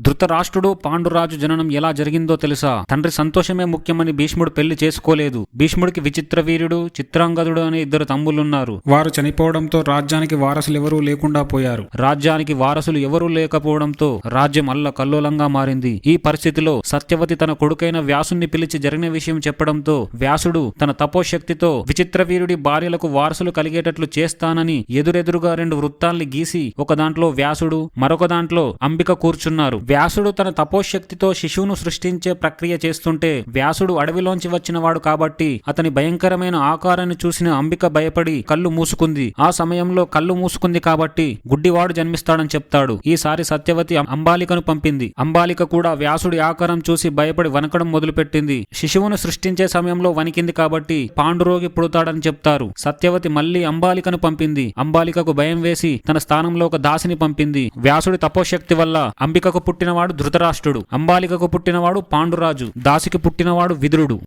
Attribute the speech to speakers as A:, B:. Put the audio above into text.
A: ధృతరాష్ట్రుడు పాండురాజు జననం ఎలా జరిగిందో తెలుసా? తండ్రి సంతోషమే ముఖ్యమని భీష్ముడు పెళ్ళి చేసుకోలేదు. భీష్ముడికి విచిత్ర వీరుడు చిత్రాంగదుడు అనే ఇద్దరు తమ్ములున్నారు
B: వారు చనిపోవడంతో రాజ్యానికి వారసులు ఎవరూ లేకుండా పోయారు.
A: రాజ్యానికి వారసులు ఎవరూ లేకపోవడంతో రాజ్యం అల్ల కల్లోలంగా మారింది. ఈ పరిస్థితిలో సత్యవతి తన కొడుకైన వ్యాసుని పిలిచి జరిగిన విషయం చెప్పడంతో వ్యాసుడు తన తపోశక్తితో విచిత్ర వీరుడి భార్యలకు వారసులు కలిగేటట్లు చేస్తానని ఎదురెదురుగా రెండు వృత్తాల్ని గీసి ఒక దాంట్లో వ్యాసుడు మరొక దాంట్లో అంబిక కూర్చున్నారు. వ్యాసుడు తన తపోశక్తితో శిశువును సృష్టించే ప్రక్రియ చేస్తుంటే వ్యాసుడు అడవిలోంచి వచ్చినవాడు కాబట్టి అతని భయంకరమైన ఆకారాన్ని చూసిన అంబిక భయపడి కళ్ళు మూసుకుంది. ఆ సమయంలో కళ్ళు మూసుకుంది కాబట్టి గుడ్డివాడు జన్మిస్తాడని చెప్తాడు. ఈసారి సత్యవతి అంబాలికను పంపింది. అంబాలిక కూడా వ్యాసుడి ఆకారం చూసి భయపడి వనకడం మొదలుపెట్టింది. శిశువును సృష్టించే సమయంలో వణికింది కాబట్టి పాండురోగి పుడతాడని చెప్తారు. సత్యవతి మళ్ళీ అంబాలికను పంపింది. అంబాలికకు భయం వేసి తన స్థానంలో ఒక దాసిని పంపింది. వ్యాసుడి తపోశక్తి వల్ల అంబికకు పుట్టినవాడు ధృతరాష్ట్రుడు. అంబాలికకు పుట్టినవాడు పాండురాజు. దాసికి పుట్టినవాడు విదురుడు.